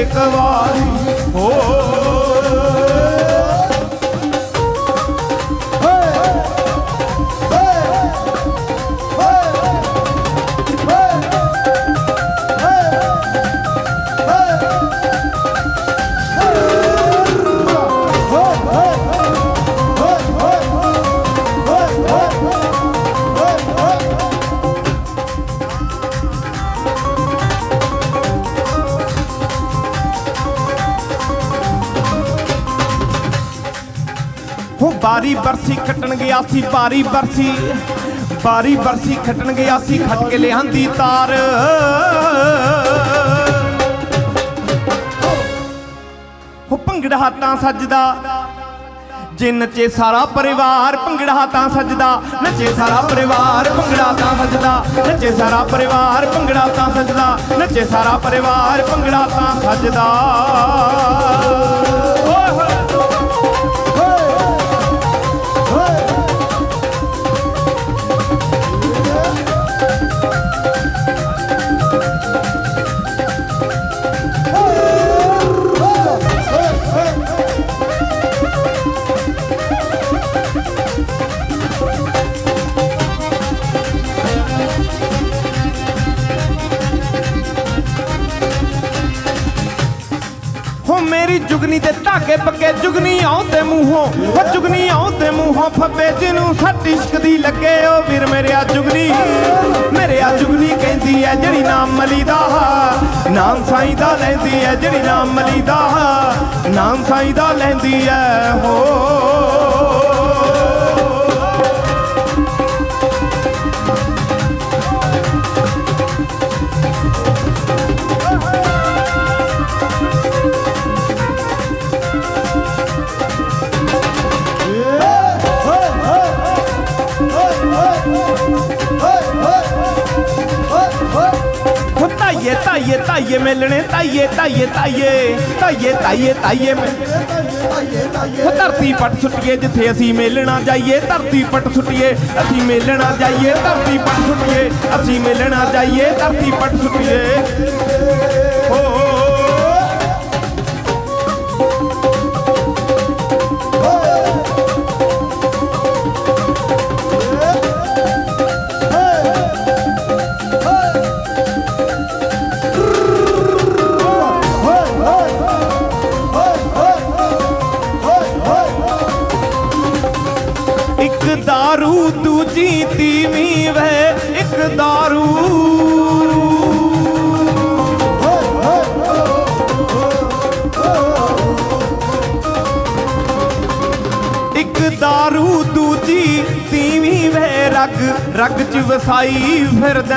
ਇੱਕ ਵਾਰੀ ਹੋ ਬਾਰੀ ਬਰਸੀ ਖੱਟਣ ਗਿਆ ਸੀ ਬਾਰੀ ਬਰਸੀ। ਬਾਰੀ ਬਰਸੀ ਖੱਟਣ ਗਿਆ ਸੀ ਖੱਟ ਕੇ ਲਿਆਂਦੀ ਤਾਰ। ਹੋ ਭੰਗੜਾ ਤਾਂ ਸੱਜਦਾ, ਜੇ ਨੱਚੇ ਸਾਰਾ ਪਰਿਵਾਰ ਭੰਗੜਾ ਤਾਂ ਸੱਜਦਾ। ਨੱਚੇ ਸਾਰਾ ਪਰਿਵਾਰ ਭੰਗੜਾ ਤਾਂ ਸੱਜਦਾ। ਨੱਚੇ ਸਾਰਾ ਪਰਿਵਾਰ ਭੰਗੜਾ ਤਾਂ ਸੱਜਦਾ। ਨੱਚੇ ਸਾਰਾ ਪਰਿਵਾਰ ਭੰਗੜਾ ਤਾਂ ਸੱਜਦਾ। ਹੋ ਜੁਗਨੀ ਦੇ ਧਾਗੇ ਪੱਕੇ ਜੁਗਨੀ ਆਉਂਦੇ ਮੂੰਹੋਂ। ਹੋ ਜੁਗਨੀ ਆਉਂਦੇ ਮੂੰਹੋਂ ਫੱਬੇ ਜਿਹਨੂੰ ਸੱਟ ਇਸ਼ਕਦੀ ਲੱਗੇ। ਉਹ ਵੀਰ ਮੇਰੇ ਆ ਜੁਗਨੀ, ਮੇਰੇ ਆ ਜੁਗਨੀ ਕਹਿੰਦੀ ਐ ਜਿਹੜੀ ਨਾਮ ਮਲੀ ਦਾ। ਨਾਮ ਸਾਈਂ ਦਾ ਲੈਂਦੀ ਐ ਜਿਹੜੀ ਨਾਮ ਮਲੀ ਦਾ। ਨਾਮ ਸਾਈਂ ਦਾ ਲੈਂਦੀ ਐ, ਹੋ। ਹੋ ਤਾਈਏ ਤਾਈਏ ਮਿਲਣੇ ਤਾਈਏ ਤਾਈਏ ਤਾਈਏ ਤਾਈਏ ਤਾਈਏ ਤਾਈਏ ਉਹ ਧਰਤੀ ਪੱਟ ਸੁੱਟੀਏ ਜਿੱਥੇ ਅਸੀਂ ਮੇਲਣਾ ਜਾਈਏ, ਧਰਤੀ ਪੱਟ ਸੁੱਟੀਏ, ਅਸੀਂ ਮੇਲਣਾ ਜਾਈਏ, ਧਰਤੀ ਪੱਟ ਸੁੱਟੀਏ, ਅਸੀਂ ਮੇਲਣਾ ਜਾਈਏ, ਧਰਤੀ ਪੱਟ ਸੁੱਟੀਏ। ਰਗ ਰਗ ਚ ਵਸਾਈ ਫਿਰਦਾ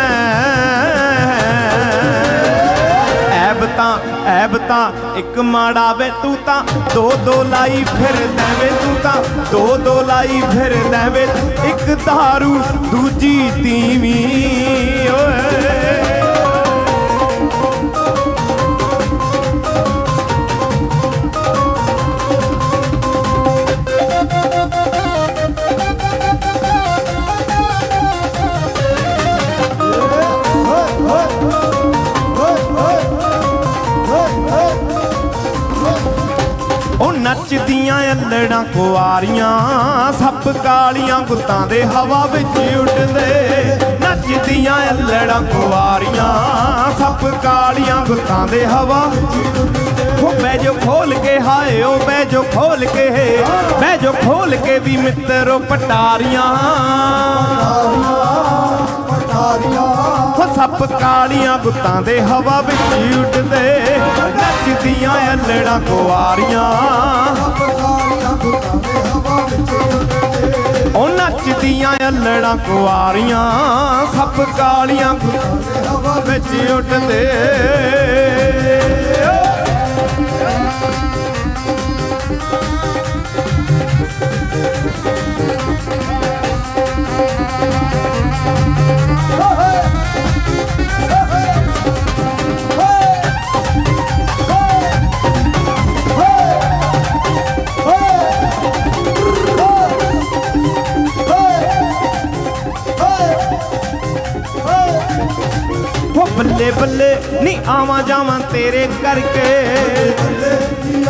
ਐਬ ਤਾਂ ਐਬ ਤਾਂ ਇੱਕ ਮਾੜਾ ਵੇ ਤੂੰ ਤਾਂ ਦੋ ਦੋ ਲਾਈ ਫਿਰਦਾ ਵੇ ਤੂੰ ਤਾਂ ਦੋ ਦੋ ਲਾਈ ਫਿਰਦਾ ਵੇ। ਇੱਕ दारू ਦੂਜੀ ਤੀਵੀਂ, ਓਏ। ਅਲੜਾਂ ਕੁਆਰੀਆਂ ਸੱਪ ਕਾਲੀਆਂ ਗੁੱਤਾਂ ਦੇ ਹਵਾ ਵਿੱਚ ਉੱਡਦੇ। ਨੱਚਦੀਆਂ ਅਲੜਾਂ ਕੁਆਰੀਆਂ ਸੱਪ ਕਾਲੀਆਂ ਗੁੱਤਾਂ ਦੇ ਹਵਾ ਵਿੱਚ ਉੱਡਦੇ। ਜੋ ਖੋਲ ਕੇ, ਹਾਏ, ਓ ਬਹਿ ਜੋ ਖੋਲ ਕੇ, ਬਹਿ ਜੋ ਖੋਲ ਕੇ ਵੀ ਮਿੱਤਰੋ ਪਟਾਰੀਆਂ। ਉਹ ਸੱਪ ਕਾਲੀਆਂ ਗੁੱਤਾਂ ਦੇ ਹਵਾ ਵਿੱਚ ਉੱਡਦੇ। ਨੱਚਦੀਆਂ ਅਲੜਾਂ ਕੁਆਰੀਆਂ ਉਹ ਨੱਚਦੀਆਂ ਅਲੜਾਂ ਕੁਆਰੀਆਂ ਸੱਪ ਕਾਲੀਆਂ ਹਵਾ ਵਿੱਚ ਉੱਡਦੇ ਆਵਾਂ ਜਾਵਾਂ ਤੇਰੇ ਕਰਕੇ।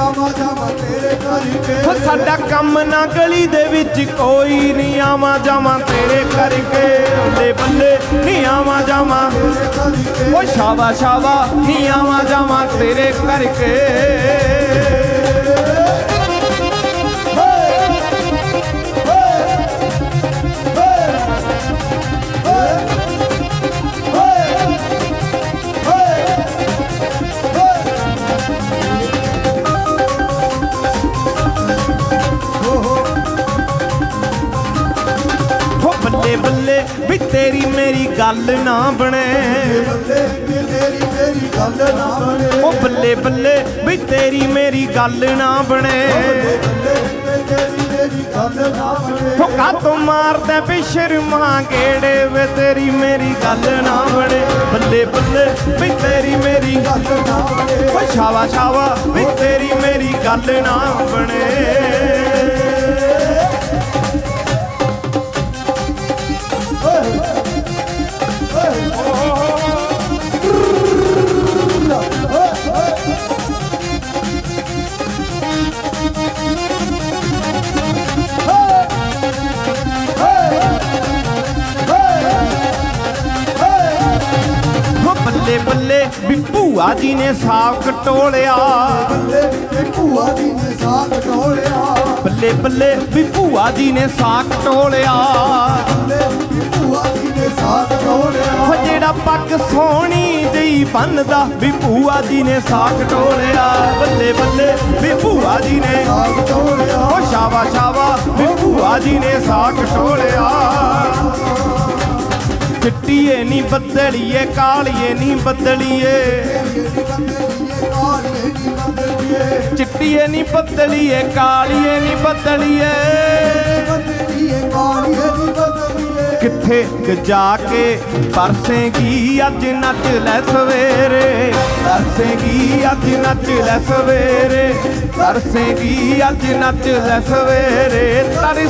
ਆਵਾ ਜਾਵਾ ਤੇਰੇ ਕਰਕੇ ਹੋ ਸਾਡਾ ਕੰਮ ਨਾ ਗਲੀ ਦੇ ਵਿੱਚ ਕੋਈ ਨਹੀਂ। ਆਵਾਂ ਜਾਵਾਂ ਤੇਰੇ ਕਰਕੇ। ਬੱਲੇ ਬੱਲੇ ਨੀ ਆਵਾਂ ਜਾਵਾਂ। ਕਰਕੇ ਓ ਸ਼ਾਵਾ ਸ਼ਾਵਾ ਨੀ ਆਵਾਂ ਜਾਵਾਂ ਤੇਰੇ ਕਰਕੇ। ਬੱਲੇ ਬੱਲੇ ਵੀ ਤੇਰੀ ਮੇਰੀ ਗੱਲ ਨਾ ਬਣੇ। ਬੱਲੇ ਤੇਰੀ ਮੇਰੀ ਗੱਲ ਨਾ ਬਣੇ ਓ ਬੱਲੇ ਬੱਲੇ ਵੀ ਤੇਰੀ ਮੇਰੀ ਗੱਲ ਨਾ ਬਣੇ। ਬੱਲੇ ਵੀ ਤੇਰੀ ਮਾਰਦਾ ਵੀ ਸ਼ਰਮਾ ਗੇੜੇ ਵੇ ਤੇਰੀ ਮੇਰੀ ਗੱਲ ਨਾ ਬਣੇ। ਬੱਲੇ ਬੱਲੇ ਵੀ ਤੇਰੀ ਮੇਰੀ ਗੱਲ ਨਾ ਬਣੇ। ਓ ਸ਼ਾਵਾ ਸ਼ਾਵਾ ਵੀ ਤੇਰੀ ਮੇਰੀ ਗੱਲ ਨਾ ਬਣੇ। ਨੇ ਸਾਫ਼ ਕਟੋਲਿਆ। ਬੱਲੇ ਤੇ ਭੂਆ ਦੀ ਨੇ ਸਾਗ ਢੋਲਿਆ ਬੱਲੇ ਬੱਲੇ ਵੀ ਭੂਆ ਜੀ ਨੇ ਸਾਕ ਟੋਲਿਆ ਬੱਲੇ ਵੀ ਭੂਆ ਦੀ ਨੇ ਸਾਗ ਢੋਲਿਆ ਉਹ ਜਿਹੜਾ ਪੱਗ ਸੋਹਣੀ ਜਈ ਬੰਨਦਾ ਵੀ ਭੂਆ ਜੀ ਨੇ ਸਾਕ ਟੋਲਿਆ ਬੱਲੇ ਬੱਲੇ ਵੀ ਭੂਆ ਜੀ ਨੇ ਸਾਗ ਢੋਲਿਆ ਉਹ ਸ਼ਾਵਾ ਸ਼ਾਵਾ ਵੀ ਭੂਆ ਜੀ ਨੇ ਸਾਕ ਟੋਲਿਆ ਚਿੱਟੀਏ ਨਹੀਂ ਬੱਦਲੀਏ, ਕਾਲੀਏ ਨਹੀਂ ਬੱਦਲੀਏ। ਚਿੱਟੀਏ ਨਹੀਂ ਬੱਦਲੀਏ ਕਾਲੀਏ ਨਹੀਂ ਬੱਦਲੀਏ। ਕਿੱਥੇ ਕੁ ਜਾ ਕੇ ਪਰਸੇਗੀ ਅੱਜ ਨੱਚ ਲੈ ਸਵੇਰੇ? ਪਰਸੇਗੀ ਅੱਜ ਨੱਚ ਲੈ ਸਵੇਰੇ? ਪਰਸੇਗੀ ਅੱਜ ਨੱਚ ਲੈ ਸਵੇਰੇ? ਤਰਸੇਗੀ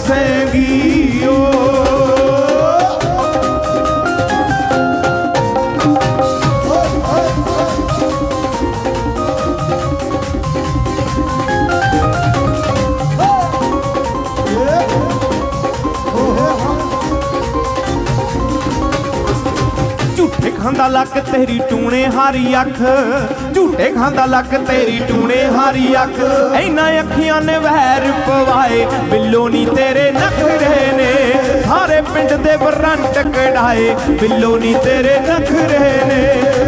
ਖਾਂਦਾ ਲੱਕ ਤੇਰੀ ਟੂਣੇ ਹਾਰੀ ਅੱਖ। ਝੂਠੇ ਖਾਂਦਾ ਲੱਕ ਤੇਰੀ ਟੂਣੇ ਹਾਰੀ ਅੱਖ। ਐਨਾ ਅੱਖੀਆਂ ਨੇ ਵਹਿਰ ਪਵਾਏ, ਬਿੱਲੋ ਨੀ ਤੇਰੇ ਨਖਰੇ ਨੇ। ਸਾਰੇ ਪਿੰਡ ਦੇ ਵਰੰਟ ਕਢਾਏ, ਬਿੱਲੋ ਨੀ ਤੇਰੇ ਨਖਰੇ ਨੇ।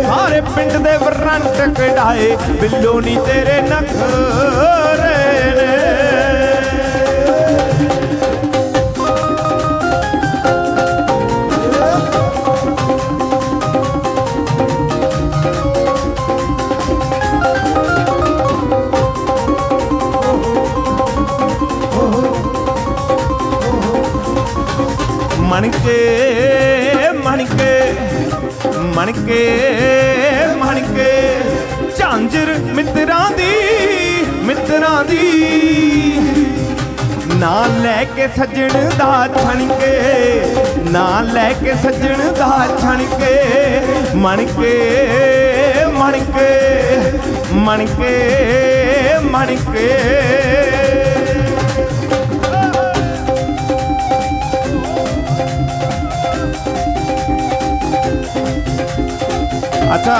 ਸਾਰੇ ਪਿੰਡ ਦੇ ਵਰੰਟ ਕਢਾਏ, ਬਿੱਲੋ ਨੀ ਤੇਰੇ ਨਖਰੇ ਨੇ। ਮਣਕੇ ਮਣਕੇ ਝਾਂਜਰ ਮਿੱਤਰਾਂ ਦੀ ਮਿੱਤਰਾਂ ਦੀ। ਨਾ ਲੈ ਕੇ ਸੱਜਣ ਦਾ ਛਣ ਕੇ ਨਾ ਲੈ ਕੇ ਸੱਜਣ ਦਾ ਛਣਕੇ ਮਣ ਕੇ ਮਣ ਕੇ। আচ্ছা